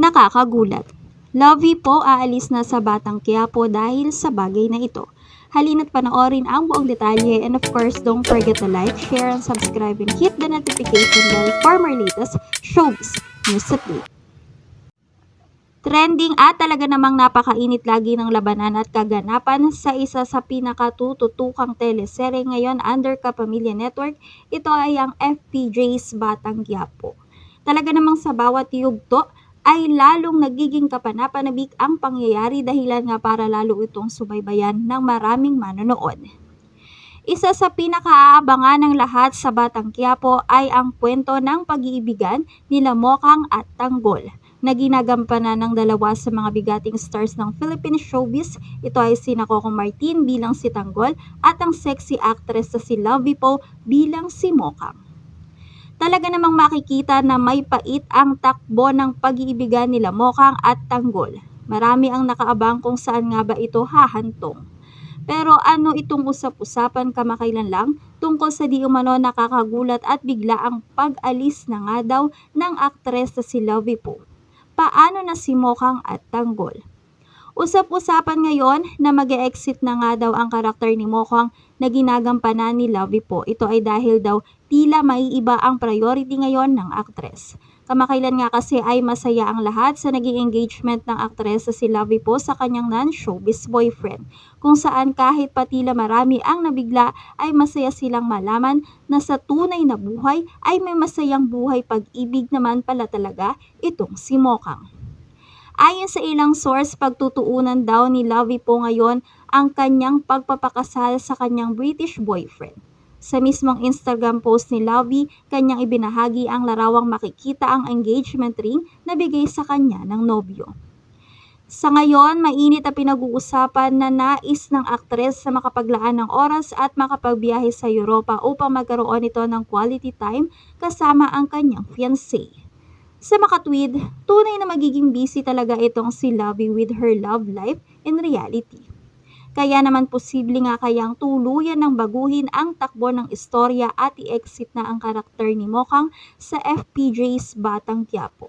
Nakakagulat. Lovey po aalis na sa Batang Quiapo dahil sa bagay na ito. Halina't panoorin ang buong detalye and of course don't forget to like, share, and subscribe and hit the notification bell for more latest showbiz news update. Trending at talaga namang napakainit lagi ng labanan at kaganapan sa isa sa pinakatututukang teleserye ngayon under Kapamilya Network. Ito ay ang FPJ's Batang Quiapo. Talaga namang sa bawat yugto ay lalong nagiging kapanapanabik ang pangyayari dahilan nga para lalo itong subaybayan ng maraming manonood. Isa sa pinakaaabangan ng lahat sa Batang Quiapo ay ang kwento ng pag-iibigan nila Mokang at Tanggol na ginagampanan ng dalawa sa mga bigating stars ng Philippine showbiz. Ito ay si Coco Martin bilang si Tanggol at ang sexy actress na si Lovey Po bilang si Mokang. Talaga namang makikita na may pait ang takbo ng pag-iibigan nila Mokang at Tanggol. Marami ang nakaabang kung saan nga ba ito hahantong. Pero ano itong usap-usapan kamakailan lang tungkol sa di umano nakakagulat at bigla ang pag-alis na nga daw ng aktres na si Lovey Po. Paano na si Mokang at Tanggol? Usap-usapan ngayon na mag exit na nga daw ang karakter ni Mokang na ginagampanan ni Lovey Po. Ito ay dahil daw tila maiiba ang priority ngayon ng aktres. Kamakailan nga kasi ay masaya ang lahat sa naging engagement ng aktres sa si Lovey Po sa kanyang non-showbiz boyfriend. Kung saan kahit pa tila marami ang nabigla ay masaya silang malaman na sa tunay na buhay ay may masayang buhay pag-ibig naman pala talaga itong si Mokang. Ayon sa ilang source, pagtutuunan daw ni Lovey po ngayon ang kanyang pagpapakasal sa kanyang British boyfriend. Sa mismong Instagram post ni Lovey, kanyang ibinahagi ang larawang makikita ang engagement ring na bigay sa kanya ng nobyo. Sa ngayon, mainit ang pinag-uusapan na nais ng aktres sa makapaglaan ng oras at makapagbiyahe sa Europa upang magkaroon ito ng quality time kasama ang kanyang fiancé. Sa makatwid, tunay na magiging busy talaga itong si Lovey with her love life in reality. Kaya naman posible nga kayang tuluyan ng baguhin ang takbo ng istorya at i-exit na ang karakter ni Mokang sa FPJ's Batang Quiapo.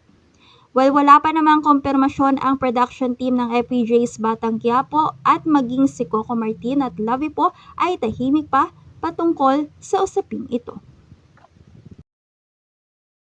Well, wala pa namang kompirmasyon ang production team ng FPJ's Batang Quiapo at maging si Coco Martin at Lovey po ay tahimik pa patungkol sa usaping ito.